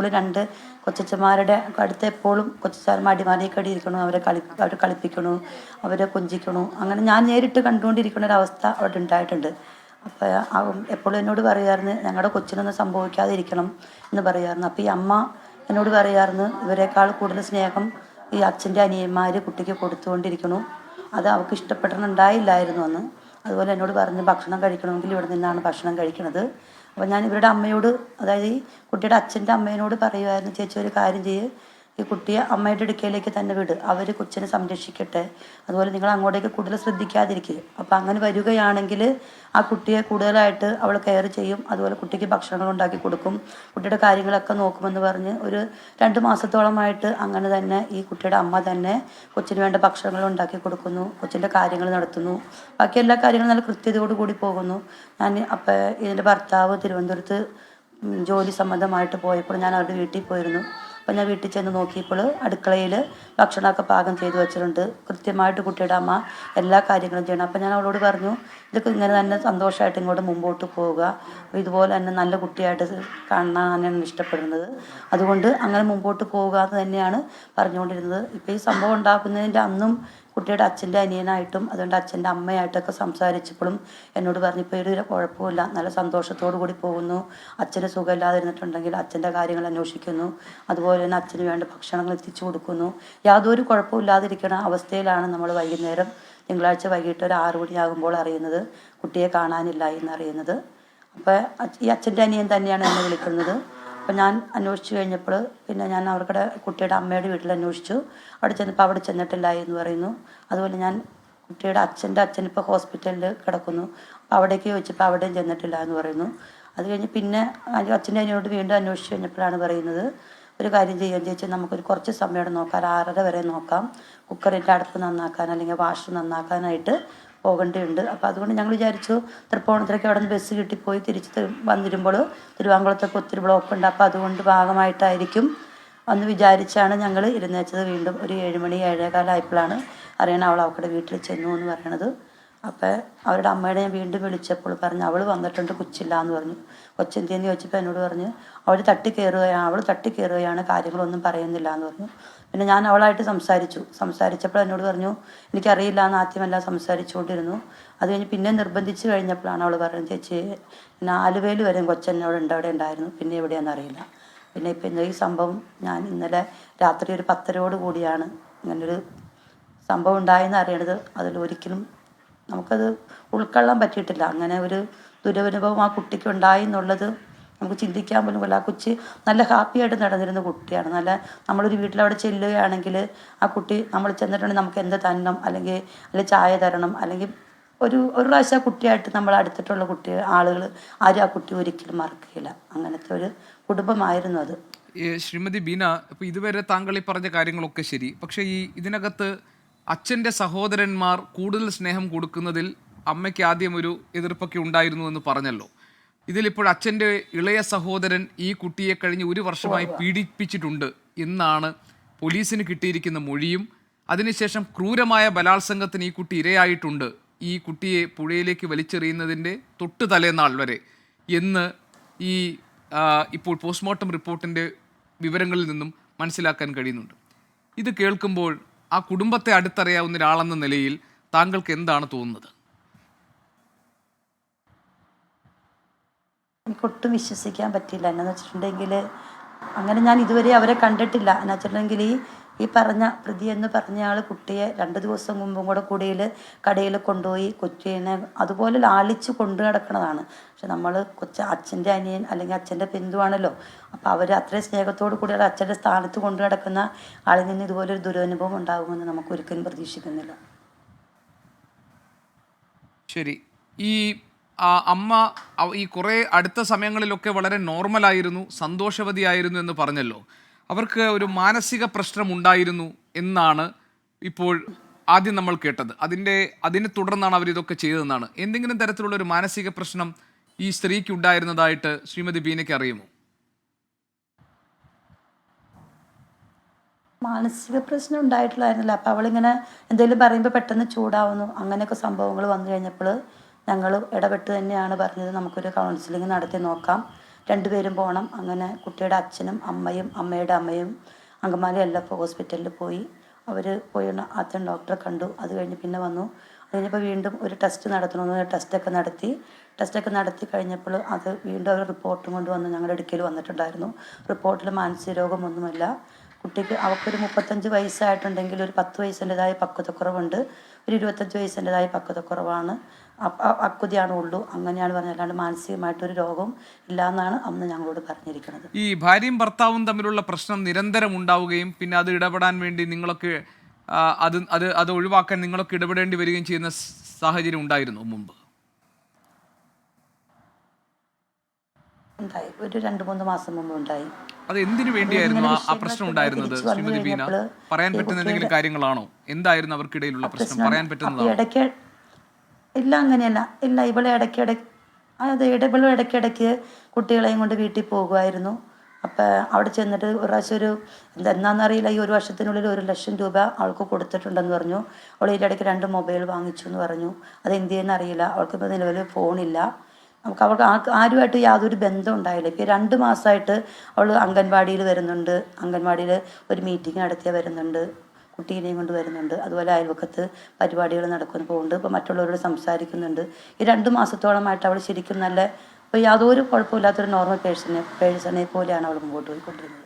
സ്കൂളിൽ രണ്ട് കൊച്ചച്ചന്മാരുടെ അടുത്ത് എപ്പോഴും കൊച്ചച്ചാർ മടിമാലിക്കടി ഇരിക്കണു അവരെ കളി അവരെ കളിപ്പിക്കണു അവരെ കൊഞ്ചിക്കണു അങ്ങനെ ഞാൻ നേരിട്ട് കണ്ടുകൊണ്ടിരിക്കുന്ന ഒരു അവസ്ഥ അവിടെ ഉണ്ടായിട്ടുണ്ട്. അപ്പോൾ എപ്പോഴും എന്നോട് പറയാറുണ്ട് ഞങ്ങളുടെ കൊച്ചിനൊന്നും സംഭവിക്കാതെ ഇരിക്കണം എന്ന് പറയാറുണ്ട്. അപ്പോൾ ഈ അമ്മ എന്നോട് പറയാറുണ്ട് ഇവരെക്കാൾ കൂടുതൽ സ്നേഹം ഈ അച്ഛന്റെ അനിയന്മാർ കുട്ടിക്ക് കൊടുത്തുകൊണ്ടിരിക്കണു. അത് അവൾക്ക് ഇഷ്ടപ്പെടണുണ്ടായില്ലായിരുന്നു അന്ന്. അതുപോലെ എന്നോട് പറഞ്ഞ് ഭക്ഷണം കഴിക്കണമെങ്കിൽ ഇവിടെ നിന്നാണ് ഭക്ഷണം കഴിക്കുന്നത് അപ്പോൾ ഞാൻ ഇവരുടെ അമ്മയോട് അതായത് ഈ കുട്ടിയുടെ അച്ഛന്റെ അമ്മേനോട് പറയുമായിരുന്നു ചേച്ചി ഒരു കാര്യം ചെയ്യ് ഈ കുട്ടിയെ അമ്മയുടെ അടുക്കലേക്ക് തന്നെ വിട്. അവർ കൊച്ചിനെ സംരക്ഷിക്കട്ടെ. അതുപോലെ നിങ്ങൾ അങ്ങോട്ടേക്ക് കൂടുതൽ ശ്രദ്ധിക്കാതിരിക്കുക അപ്പോൾ അങ്ങനെ വരികയാണെങ്കിൽ ആ കുട്ടിയെ കൂടുതലായിട്ട് അവൾ കെയർ ചെയ്യും. അതുപോലെ കുട്ടിക്ക് ഭക്ഷണങ്ങൾ ഉണ്ടാക്കി കൊടുക്കും. കുട്ടിയുടെ കാര്യങ്ങളൊക്കെ നോക്കുമെന്ന് പറഞ്ഞ് ഒരു രണ്ട് മാസത്തോളമായിട്ട് അങ്ങനെ തന്നെ ഈ കുട്ടിയുടെ അമ്മ തന്നെ കൊച്ചിന് വേണ്ട ഭക്ഷണങ്ങൾ ഉണ്ടാക്കി കൊടുക്കുന്നു. കൊച്ചിന്റെ കാര്യങ്ങൾ നടത്തുന്നു. ബാക്കി എല്ലാ കാര്യങ്ങളും നല്ല കൃത്യതയോടു കൂടി പോകുന്നു. ഞാൻ അപ്പം ഇതിന്റെ ഭർത്താവ് തിരുവനന്തപുരത്ത് ജോലി സംബന്ധമായിട്ട് പോയപ്പോൾ ഞാൻ അവരുടെ വീട്ടിൽ പോയിരുന്നു. അപ്പോൾ ഞാൻ വീട്ടിൽ ചെന്ന് നോക്കിയപ്പോൾ അടുക്കളയിൽ ഭക്ഷണമൊക്കെ പാകം ചെയ്തു വെച്ചിട്ടുണ്ട്. കൃത്യമായിട്ട് കുട്ടിയുടെ അമ്മ എല്ലാ കാര്യങ്ങളും ചെയ്യണം. അപ്പോൾ ഞാൻ അവളോട് പറഞ്ഞു ഇതൊക്കെ ഇങ്ങനെ തന്നെ സന്തോഷമായിട്ട് ഇങ്ങോട്ട് മുമ്പോട്ട് പോവുക. ഇതുപോലെ തന്നെ നല്ല കുട്ടിയായിട്ട് കാണാനാണ് ഇഷ്ടപ്പെടുന്നത്. അതുകൊണ്ട് അങ്ങനെ മുമ്പോട്ട് പോവുക എന്ന് തന്നെയാണ് പറഞ്ഞുകൊണ്ടിരുന്നത്. ഇപ്പോൾ ഈ സംഭവം ഉണ്ടാക്കുന്നതിന്റെ അന്നും കുട്ടിയുടെ അച്ഛന്റെ അനിയനായിട്ടും അതുകൊണ്ട് അച്ഛന്റെ അമ്മയായിട്ടൊക്കെ സംസാരിച്ചപ്പോഴും എന്നോട് പറഞ്ഞു ഇപ്പോൾ ഒരു കുഴപ്പമില്ല നല്ല സന്തോഷത്തോടു കൂടി പോകുന്നു. അച്ഛന് സുഖമില്ലാതിരുന്നിട്ടുണ്ടെങ്കിൽ അച്ഛന്റെ കാര്യങ്ങൾ അന്വേഷിക്കുന്നു. അതുപോലെ തന്നെ അച്ഛന് വേണ്ട ഭക്ഷണങ്ങൾ എത്തിച്ചു കൊടുക്കുന്നു. യാതൊരു കുഴപ്പമില്ലാതിരിക്കുന്ന അവസ്ഥയിലാണ് നമ്മൾ വൈകുന്നേരം തിങ്കളാഴ്ച വൈകിട്ട് ഒരു ആറു മണിയാകുമ്പോൾ അറിയുന്നത്. കുട്ടിയെ കാണാനില്ല എന്നറിയുന്നത്. അപ്പോൾ ഈ അച്ഛന്റെ അനിയൻ തന്നെയാണ് എന്നെ വിളിക്കുന്നത്. അപ്പോൾ ഞാൻ അന്വേഷിച്ചു കഴിഞ്ഞപ്പോൾ പിന്നെ ഞാൻ അവരുടെ കുട്ടിയുടെ അമ്മയുടെ വീട്ടിൽ അന്വേഷിച്ചു. അവിടെ ചെന്നപ്പോൾ അവിടെ ചെന്നിട്ടില്ല എന്ന് പറയുന്നു. അതുപോലെ ഞാൻ കുട്ടിയുടെ അച്ഛന്റെ അച്ഛൻ ഇപ്പോൾ ഹോസ്പിറ്റലിൽ കിടക്കുന്നു. അപ്പോൾ അവിടേക്ക് ചോദിച്ചപ്പോൾ അവിടെയും ചെന്നിട്ടില്ല എന്ന് പറയുന്നു. അത് കഴിഞ്ഞ് പിന്നെ അച്ഛന്റെ അതിനോട് വീണ്ടും അന്വേഷിച്ച് കഴിഞ്ഞപ്പോഴാണ് പറയുന്നത് ഒരു കാര്യം ചെയ്യാൻ ചേച്ചി നമുക്കൊരു കുറച്ച് സമയം നോക്കാം. ആറര വരെ നോക്കാം. കുക്കറിന്റെ അടുപ്പ് നന്നാക്കാൻ അല്ലെങ്കിൽ വാഷ് നന്നാക്കാനായിട്ട് പോകേണ്ടതുണ്ട്. അപ്പോൾ അതുകൊണ്ട് ഞങ്ങൾ വിചാരിച്ചു തൃപ്പൂണിത്തുറയ്ക്ക് അവിടെ നിന്ന് ബസ് കിട്ടിപ്പോയി തിരിച്ച് വന്നിരുമ്പോൾ തിരുവാങ്കുളത്തൊക്കെ ഒത്തിരി ബ്ലോക്ക് ഉണ്ട്. അപ്പോൾ അതുകൊണ്ട് ഭാഗമായിട്ടായിരിക്കും അന്ന് വിചാരിച്ചാണ് ഞങ്ങൾ ഇരുന്നേച്ചത്. വീണ്ടും ഒരു ഏഴുമണി ഏഴേകാലമായപ്പോഴാണ് അറിയണം അവൾ അവളുടെ വീട്ടിൽ ചെന്നു എന്ന് പറയണത്. അപ്പോൾ അവരുടെ അമ്മയുടെ ഞാൻ വീണ്ടും വിളിച്ചപ്പോൾ പറഞ്ഞു അവൾ വന്നിട്ടുണ്ട് കൊച്ചില്ല എന്ന് പറഞ്ഞു. കൊച്ചെന്തിയെന്ന് ചോദിച്ചപ്പോൾ എന്നോട് പറഞ്ഞു അവൾ തട്ടി കയറുകയാണ് അവൾ തട്ടി കയറുകയാണ് കാര്യങ്ങളൊന്നും പറയുന്നില്ല എന്ന് പറഞ്ഞു. പിന്നെ ഞാൻ അവളായിട്ട് സംസാരിച്ചു. സംസാരിച്ചപ്പോൾ എന്നോട് പറഞ്ഞു എനിക്കറിയില്ല എന്ന് ആദ്യമെല്ലാം സംസാരിച്ചുകൊണ്ടിരുന്നു. അത് കഴിഞ്ഞ് പിന്നെ നിർബന്ധിച്ച് കഴിഞ്ഞപ്പോഴാണ് അവൾ പറഞ്ഞത് ചേച്ചി നാലുവേൽ വരും കൊച്ചെന്നോട് ഉണ്ട് അവിടെ ഉണ്ടായിരുന്നു. പിന്നെ എവിടെയാണെന്ന് അറിയില്ല. പിന്നെ ഇപ്പം ഇന്ന് ഈ സംഭവം ഞാൻ ഇന്നലെ രാത്രി ഒരു പത്തരയോട് കൂടിയാണ് ഇങ്ങനൊരു സംഭവം ഉണ്ടായെന്ന് അറിയണത്. അതിൽ ഒരിക്കലും നമുക്കത് ഉൾക്കൊള്ളാൻ പറ്റിയിട്ടില്ല. അങ്ങനെ ഒരു ദുരനുഭവം ആ കുട്ടിക്ക് ഉണ്ടായി എന്നുള്ളത് നമുക്ക് ചിന്തിക്കാൻ പോലും പറ്റില്ല. ആ കൊച്ച് നല്ല ഹാപ്പി ആയിട്ട് നടന്നിരുന്ന കുട്ടിയാണ്. നല്ല നമ്മളൊരു വീട്ടിലവിടെ ചെല്ലുകയാണെങ്കിൽ ആ കുട്ടി നമ്മൾ ചെന്നിട്ടുണ്ടെങ്കിൽ നമുക്ക് എന്ത് തരണം? അല്ലെങ്കിൽ അല്ലെങ്കിൽ ചായ തരണം? അല്ലെങ്കിൽ ഒരു ഒരു പ്രാവശ്യം ആ കുട്ടിയായിട്ട് നമ്മൾ അടുത്തിട്ടുള്ള കുട്ടി ആളുകൾ ആരും ആ കുട്ടി ഒരിക്കലും മറക്കുകയില്ല. അങ്ങനത്തെ ഒരു കുടുംബമായിരുന്നു അത്. ശ്രീമതി ബീന ഇപ്പൊ ഇതുവരെ താങ്കൾ ഈ പറഞ്ഞ കാര്യങ്ങളൊക്കെ ശരി. പക്ഷേ ഈ ഇതിനകത്ത് അച്ഛന്റെ സഹോദരന്മാർ കൂടുതൽ സ്നേഹം കൊടുക്കുന്നതിൽ അമ്മയ്ക്ക് ആദ്യം ഒരു എതിർപ്പൊക്കെ ഉണ്ടായിരുന്നു എന്ന് പറഞ്ഞല്ലോ. ഇതിലിപ്പോൾ അച്ഛന്റെ ഇളയ സഹോദരൻ ഈ കുട്ടിയെ കഴിഞ്ഞ് ഒരു വർഷമായി പീഡിപ്പിച്ചിട്ടുണ്ട് എന്നാണ് പോലീസിന് കിട്ടിയിരിക്കുന്ന മൊഴിയും. അതിനുശേഷം ക്രൂരമായ ബലാത്സംഗത്തിന് ഈ കുട്ടി ഇരയായിട്ടുണ്ട്. ഈ കുട്ടിയെ പുഴയിലേക്ക് വലിച്ചെറിയുന്നതിന്റെ തൊട്ട് തലേനാൾ വരെ എന്ന് ഈ ഇപ്പോൾ പോസ്റ്റ്മോർട്ടം റിപ്പോർട്ടിന്റെ വിവരങ്ങളിൽ നിന്നും മനസ്സിലാക്കാൻ കഴിയുന്നുണ്ട്. ഇത് കേൾക്കുമ്പോൾ ആ കുടുംബത്തെ അടുത്തറിയാവുന്ന ഒരാളെന്ന നിലയിൽ താങ്കൾക്ക് എന്താണ് തോന്നുന്നത്? എനിക്ക് ഒട്ടും വിശ്വസിക്കാൻ പറ്റില്ല എന്നാന്ന് വെച്ചിട്ടുണ്ടെങ്കിൽ അങ്ങനെ ഞാൻ ഇതുവരെ അവരെ കണ്ടിട്ടില്ല. എന്നു വെച്ചിട്ടുണ്ടെങ്കിൽ ഈ ഈ പറഞ്ഞ പ്രതി എന്ന് പറഞ്ഞ ആൾ കുട്ടിയെ രണ്ട് ദിവസം മുമ്പും കൂടെ കുടിയിൽ കടയിൽ കൊണ്ടുപോയി കൊച്ചിനെ അതുപോലെ ലാളിച്ച് കൊണ്ടു നടക്കണതാണ്. പക്ഷെ നമ്മൾ കൊച്ച അച്ഛന്റെ അനിയൻ അല്ലെങ്കിൽ അച്ഛന്റെ ബന്ധുവാണല്ലോ അപ്പോൾ അവർ അത്രയും സ്നേഹത്തോടു കൂടി അച്ഛന്റെ സ്ഥാനത്ത് കൊണ്ടു നടക്കുന്ന ആളിൽ നിന്ന് ഇതുപോലൊരു ദുരനുഭവം ഉണ്ടാകുമെന്ന് നമുക്ക് ഒരിക്കലും പ്രതീക്ഷിക്കുന്നില്ല. ശരി. ഈ അമ്മ ഈ കുറേ അടുത്ത സമയങ്ങളിലൊക്കെ വളരെ നോർമലായിരുന്നു സന്തോഷവതിയായിരുന്നു എന്ന് പറഞ്ഞല്ലോ. അവർക്ക് ഒരു മാനസിക പ്രശ്നം ഉണ്ടായിരുന്നു എന്നാണ് ഇപ്പോൾ ആദ്യം നമ്മൾ കേട്ടത്. അതിന്റെ അതിനെ തുടർന്നാണ് അവർ ഇതൊക്കെ ചെയ്തതെന്നാണ്. എന്തെങ്കിലും തരത്തിലുള്ള ഒരു മാനസിക പ്രശ്നം ഈ സ്ത്രീക്ക് ഉണ്ടായിരുന്നതായിട്ട് ശ്രീമതി ബീനയ്ക്ക് അറിയുമോ? മാനസിക പ്രശ്നം ഉണ്ടായിട്ടുള്ളായിരുന്നില്ല അപ്പം അവളിങ്ങനെ എന്തെങ്കിലും പറയുമ്പോൾ പെട്ടെന്ന് ചൂടാവുന്നു. അങ്ങനെയൊക്കെ സംഭവങ്ങൾ വന്നു കഴിഞ്ഞപ്പോൾ ഞങ്ങൾ ഇടപെട്ട് തന്നെയാണ് പറഞ്ഞത്. നമുക്കൊരു കൗൺസിലിംഗ് നടത്തി നോക്കാം. രണ്ടുപേരും പോകണം അങ്ങനെ കുട്ടിയുടെ അച്ഛനും അമ്മയും അമ്മയുടെ അമ്മയും അങ്കമാലി ഇപ്പോൾ ഹോസ്പിറ്റലിൽ പോയി. അവർ പോയി അച്ഛൻ ഡോക്ടറെ കണ്ടു. അത് കഴിഞ്ഞ് പിന്നെ വന്നു. അത് കഴിഞ്ഞപ്പോൾ വീണ്ടും ഒരു ടെസ്റ്റ് നടത്തണമെന്ന് ടെസ്റ്റൊക്കെ നടത്തി. ടെസ്റ്റൊക്കെ നടത്തി കഴിഞ്ഞപ്പോൾ അത് വീണ്ടും അവർ റിപ്പോർട്ടും കൊണ്ടുവന്ന് ഞങ്ങളുടെ ഇടുക്കിയിൽ വന്നിട്ടുണ്ടായിരുന്നു. റിപ്പോർട്ടിൽ മാനസിക രോഗമൊന്നുമല്ല കുട്ടിക്ക് അവൾക്കൊരു മുപ്പത്തഞ്ച് വയസ്സായിട്ടുണ്ടെങ്കിൽ ഒരു പത്ത് വയസ്സിന്റെതായ പക്വതക്കുറവുണ്ട്. ഒരു ഇരുപത്തഞ്ച് വയസ്സിന്റെതായ പക്വതക്കുറവാണ്. അക്കുതിയാണ് ഉള്ളൂ. അങ്ങനെയാണ് പറഞ്ഞത്. അല്ലാണ്ട് മാനസികമായിട്ടൊരു രോഗം ഇല്ല എന്നാണ് അന്ന് ഞങ്ങളോട് പറഞ്ഞിരിക്കുന്നത് ഈ ഭാര്യയും ഭർത്താവും തമ്മിലുള്ള പ്രശ്നം നിരന്തരം ഉണ്ടാവുകയും പിന്നെ അത് ഇടപെടാൻ വേണ്ടി നിങ്ങളൊക്കെ അത് അത് അത് ഒഴിവാക്കാൻ നിങ്ങളൊക്കെ ഇടപെടേണ്ടി വരികയും ചെയ്യുന്ന സാഹചര്യം ഉണ്ടായിരുന്നു മുമ്പ്. ഉണ്ടായി. ഒരു രണ്ട് മൂന്ന് മാസം മുമ്പ് ഉണ്ടായി. അത് എന്തിനു വേണ്ടിയായിരുന്നു ആ- പ്രശ്നം ഉണ്ടായിരുന്നത്? ശ്രീമതി ബീന പറയാൻ പറ്റുന്ന എന്തെങ്കിലും കാര്യങ്ങളാണോ? എന്തായിരുന്നു അവർക്കിടയിലുള്ള പ്രശ്നം? പറയാൻ പറ്റുന്നതാണോ? ഇടയ്ക്ക് ഇല്ല അങ്ങനെയല്ല. ഇല്ല ഇവളെ ഇടയ്ക്കിട അതെ ഇടവളും ഇടയ്ക്കിടയ്ക്ക് കുട്ടികളെയും കൊണ്ട് വീട്ടിൽ പോകുമായിരുന്നു. അപ്പോൾ അവിടെ ചെന്നിട്ട് ഒരു പ്രാവശ്യം ഒരു എന്താണെന്നറിയില്ല ഈ ഒരു വർഷത്തിനുള്ളിൽ ഒരു ലക്ഷം രൂപ അവൾക്ക് കൊടുത്തിട്ടുണ്ടെന്ന് പറഞ്ഞു. അവൾ ഇതിന്റെ ഇടയ്ക്ക് രണ്ട് മൊബൈൽ വാങ്ങിച്ചു എന്ന് പറഞ്ഞു. അത് എന്ത് ചെയ്യുന്ന അറിയില്ല. അവൾക്ക് ഇപ്പോൾ നിലവിൽ ഫോണില്ല. നമുക്ക് അവൾക്ക് ആ- ആരുമായിട്ട് യാതൊരു ബന്ധം ഉണ്ടായില്ല. ഇപ്പോൾ രണ്ട് മാസമായിട്ട് അവൾ അംഗൻവാടിയിൽ വരുന്നുണ്ട്. അംഗൻവാടിയിൽ ഒരു മീറ്റിംഗ് നടത്തിയാൽ വരുന്നുണ്ട്. കുട്ടീനെയും കൊണ്ട് വരുന്നുണ്ട്. അതുപോലെ അയൽവക്കത്ത് പരിപാടികൾ നടക്കുന്നു പോകുന്നുണ്ട്. ഇപ്പോൾ മറ്റുള്ളവരോട് സംസാരിക്കുന്നുണ്ട്. ഈ രണ്ട് മാസത്തോളമായിട്ട് അവൾ ശരിക്കും നല്ല ഇപ്പോൾ യാതൊരു കുഴപ്പമില്ലാത്തൊരു നോർമൽ പേഴ്സണെ പേഴ്സണെ പോലെയാണ് അവൾ മുമ്പോട്ട് പോയിക്കൊണ്ടിരുന്നത്.